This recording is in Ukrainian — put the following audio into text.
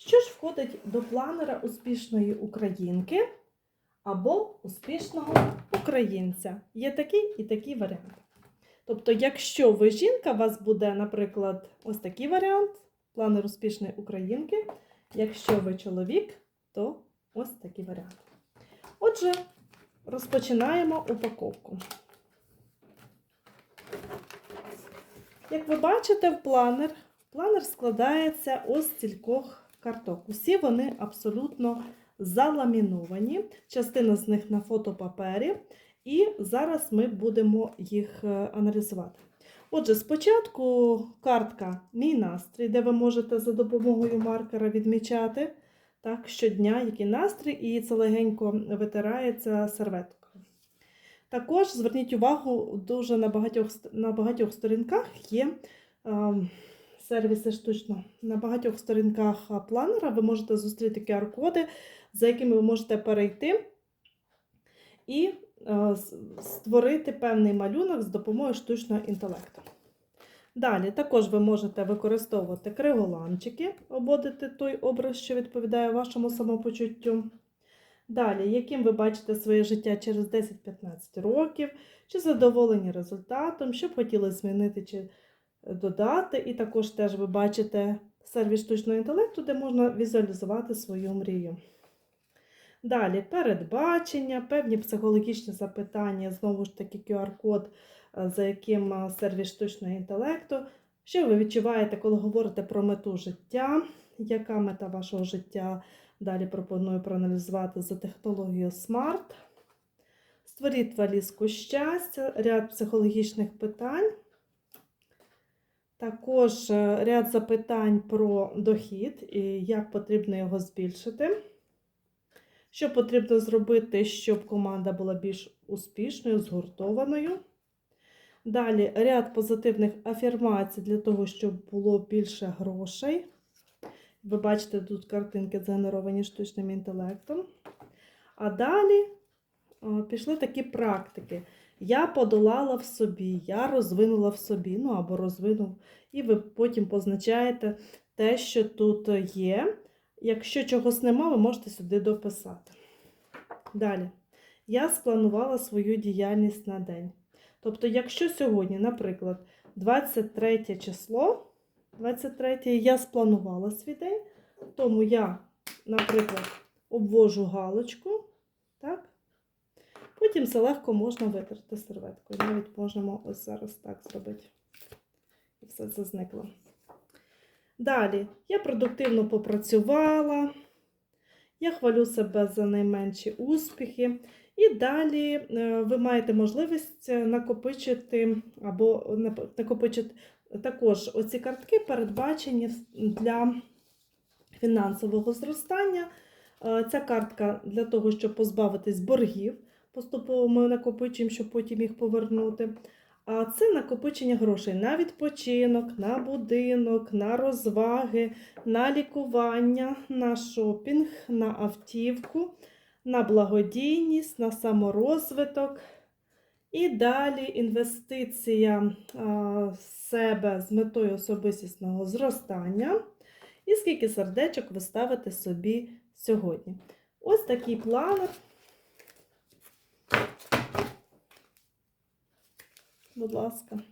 Що ж входить до планера успішної українки або успішного українця? Є такий і такий варіант. Тобто, якщо ви жінка, у вас буде, наприклад, ось такий варіант планер успішної українки. Якщо ви чоловік, то ось такий варіант. Отже, розпочинаємо упаковку. Як ви бачите, в планер, планер складається ось з стількох карток. Усі вони абсолютно заламіновані. Частина з них на фотопапері. І зараз ми будемо їх е, аналізувати. Отже, спочатку картка Мій настрій, де ви можете за допомогою маркера відмічати так, щодня, який настрій, і це легенько витирається серветкою. Також зверніть увагу, дуже на багатьох, на багатьох сторінках є е, сервіси штучно. На багатьох сторінках планера ви можете зустріти QR-коди, за якими ви можете перейти і е, створити певний малюнок з допомогою штучного інтелекту. Далі також ви можете використовувати криголамчики, обводити той образ, що відповідає вашому самопочуттю. Далі, яким ви бачите своє життя через 10-15 років, чи задоволені результатом, що б хотіли змінити чи додати. І також теж ви бачите сервіс штучного інтелекту, де можна візуалізувати свою мрію. Далі передбачення, певні психологічні запитання, знову ж таки, QR-код, за яким сервіс штучного інтелекту. Що ви відчуваєте, коли говорите про мету життя? Яка мета вашого життя? Далі пропоную проаналізувати за технологією SMART. Створіть валізку щастя, ряд психологічних питань. Також ряд запитань про дохід і як потрібно його збільшити. Що потрібно зробити, щоб команда була більш успішною, згуртованою. Далі ряд позитивних афірмацій для того, щоб було більше грошей. Ви бачите, тут картинки згенеровані штучним інтелектом. А далі пішли такі практики. Я подолала в собі, я розвинула в собі, ну або розвинув, і ви потім позначаєте те, що тут є. Якщо чогось нема, ви можете сюди дописати. Далі. Я спланувала свою діяльність на день. Тобто, якщо сьогодні, наприклад, 23 число, 23 я спланувала свій день, тому я, наприклад, обвожу галочку, так? Потім це легко можна витерти серветкою. Навіть можемо ось зараз так зробити. І все це зникло. Далі, я продуктивно попрацювала, я хвалю себе за найменші успіхи. І далі е, ви маєте можливість накопичити або накопичити також оці картки, передбачені для фінансового зростання. Е, Ця картка для того, щоб позбавитись боргів, поступово ми накопичуємо, щоб потім їх повернути. А це накопичення грошей на відпочинок, на будинок, на розваги, на лікування, на шопінг, на автівку, на благодійність, на саморозвиток. І далі інвестиція себе з метою особистісного зростання. І скільки сердечок ви ставите собі сьогодні. Ось такий планер. Будь ласка.